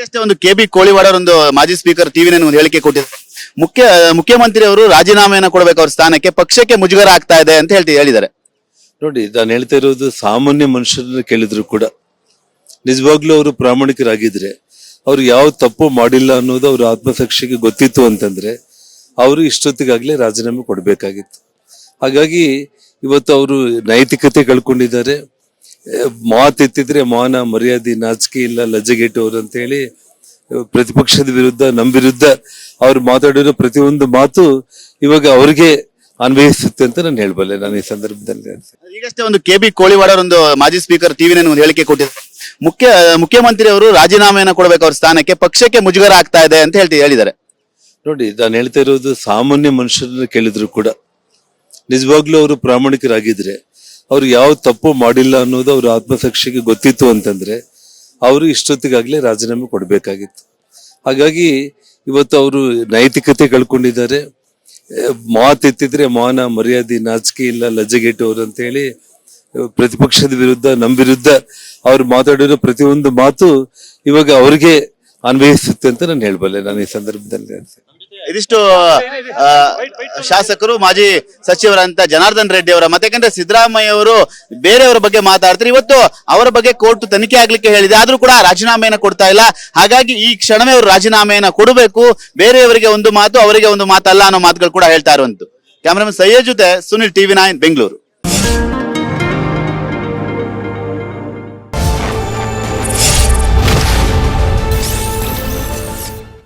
ಈಗಷ್ಟೇ ಒಂದು K B Koliwad ಒಂದು ಮಾಜಿ ಸ್ಪೀಕರ್ ಟಿವಿ ಒಂದು ಹೇಳಿಕೆ ಕೊಟ್ಟಿದ್ದಾರೆ. ಮುಖ್ಯ ಮುಖ್ಯಮಂತ್ರಿ ಅವರು ರಾಜೀನಾಮೆಯನ್ನ ಕೊಡಬೇಕು ಅವ್ರ ಸ್ಥಾನಕ್ಕೆ, ಪಕ್ಷಕ್ಕೆ ಮುಜುಗರ ಆಗ್ತಾ ಇದೆ ಅಂತ ಹೇಳ್ತಿ, ಹೇಳಿದ್ದಾರೆ. ನೋಡಿ, ನಾನು ಹೇಳ್ತಾ ಇರೋದು ಸಾಮಾನ್ಯ ಮನುಷ್ಯರನ್ನ ಕೇಳಿದ್ರು ಕೂಡ, ನಿಜವಾಗ್ಲೂ ಅವರು ಪ್ರಾಮಾಣಿಕರಾಗಿದ್ರೆ ಅವ್ರು ಯಾವ ತಪ್ಪು ಮಾಡಿಲ್ಲ ಅನ್ನೋದು ಅವ್ರ ಆತ್ಮಸಾಕ್ಷಿಗೆ ಗೊತ್ತಿತ್ತು ಅಂತಂದ್ರೆ ಅವರು ಇಷ್ಟೊತ್ತಿಗಾಗ್ಲೇ ರಾಜೀನಾಮೆ ಕೊಡಬೇಕಾಗಿತ್ತು. ಹಾಗಾಗಿ ಇವತ್ತು ಅವರು ನೈತಿಕತೆ ಕಳ್ಕೊಂಡಿದ್ದಾರೆ ಮಾತೆತ್ತಿದ್ರೆ ಮಾನ ಮರ್ಯಾದೆ ನಾಚಿಕೆ ಇಲ್ಲ ಲಜ್ಜೆಗೆಟ್ಟವರು ಅಂತ ಹೇಳಿ ಪ್ರತಿಪಕ್ಷದ ವಿರುದ್ಧ ನಮ್ ವಿರುದ್ಧ ಅವ್ರು ಮಾತಾಡಿರೋ ಪ್ರತಿಯೊಂದು ಮಾತು ಇವಾಗ ಅವ್ರಿಗೆ ಅನ್ವಯಿಸುತ್ತೆ ಅಂತ ನಾನು ಹೇಳ್ಬಲ್ಲೆ. ನಾನು ಈ ಸಂದರ್ಭದಲ್ಲಿ ಈಗಷ್ಟೇ ಒಂದು ಕೆ ಬಿ ಕೋಳಿವಾಡ ಒಂದು ಮಾಜಿ ಸ್ಪೀಕರ್ ಟಿವಿ ಒಂದು ಹೇಳಿಕೆ ಕೊಟ್ಟಿದ್ದಾರೆ. ಮುಖ್ಯ ಮುಖ್ಯಮಂತ್ರಿ ಅವರು ರಾಜೀನಾಮೆಯನ್ನ ಕೊಡಬೇಕು ಅವ್ರ ಸ್ಥಾನಕ್ಕೆ ಪಕ್ಷಕ್ಕೆ ಮುಜುಗರ ಆಗ್ತಾ ಇದೆ ಅಂತ ಹೇಳ್ತಿ ಹೇಳಿದ್ದಾರೆ. ನೋಡಿ ನಾನು ಹೇಳ್ತಾ ಇರೋದು ಸಾಮಾನ್ಯ ಮನುಷ್ಯರನ್ನ ಕೇಳಿದ್ರು ಕೂಡ. ನಿಜವಾಗ್ಲೂ ಅವರು ಪ್ರಾಮಾಣಿಕರಾಗಿದ್ರೆ ಅವ್ರು ಯಾವ ತಪ್ಪು ಮಾಡಿಲ್ಲ ಅನ್ನೋದು ಅವ್ರ ಆತ್ಮಸಾಕ್ಷಿಗೆ ಗೊತ್ತಿತ್ತು ಅಂತಂದ್ರೆ ಅವರು ಇಷ್ಟೊತ್ತಿಗಾಗ್ಲೇ ರಾಜೀನಾಮೆ ಕೊಡಬೇಕಾಗಿತ್ತು. ಹಾಗಾಗಿ ಇವತ್ತು ಅವರು ನೈತಿಕತೆ ಕಳ್ಕೊಂಡಿದ್ದಾರೆ. ಮಾತೆತ್ತಿದ್ರೆ ಮಾನ, ಮರ್ಯಾದೆ, ನಾಚಿಕೆ ಇಲ್ಲ ಲಜ್ಜೆಗೆಟ್ಟವರು ಅಂತ ಹೇಳಿ ಪ್ರತಿಪಕ್ಷದ ವಿರುದ್ಧ ನಮ್ಮ ವಿರುದ್ಧ ಅವ್ರು ಮಾತಾಡಿರೋ ಪ್ರತಿಯೊಂದು ಮಾತು ಇವಾಗ ಅವ್ರಿಗೆ ಅನ್ವಯಿಸುತ್ತೆ ಅಂತ ನಾನು ಹೇಳಬಲ್ಲೆ ನಾನು ಈ ಸಂದರ್ಭದಲ್ಲಿ ಇದಿಷ್ಟು ಶಾಸಕರು ಮಾಜಿ ಸಚಿವರಂತ ಜನಾರ್ದನ್ ರೆಡ್ಡಿ ಅವರ ಮತ್ತೆ ಯಾಕಂದ್ರೆ ಸಿದ್ದರಾಮಯ್ಯ ಅವರು ಬೇರೆಯವರ ಬಗ್ಗೆ ಮಾತಾಡ್ತಾರೆ. ಇವತ್ತು ಅವರ ಬಗ್ಗೆ ಕೋರ್ಟ್ ತನಿಖೆ ಆಗ್ಲಿಕ್ಕೆ ಹೇಳಿದೆ. ಆದ್ರೂ ಕೂಡ ರಾಜೀನಾಮೆಯನ್ನು ಕೊಡ್ತಾ ಇಲ್ಲ. ಹಾಗಾಗಿ ಈ ಕ್ಷಣವೇ ಅವರು ರಾಜೀನಾಮೆಯನ್ನ ಕೊಡಬೇಕು. ಬೇರೆಯವರಿಗೆ ಒಂದು ಮಾತು, ಅವರಿಗೆ ಒಂದು ಮಾತಲ್ಲ ಅನ್ನೋ ಮಾತುಗಳು ಕೂಡ ಹೇಳ್ತಾ ಇರುವಂತ ಕ್ಯಾಮರಾಮನ್ ಸಯ್ಯದ್ ಜೊತೆ ಸುನಿಲ್ ಟಿವಿ ನೈನ್, ಬೆಂಗಳೂರು.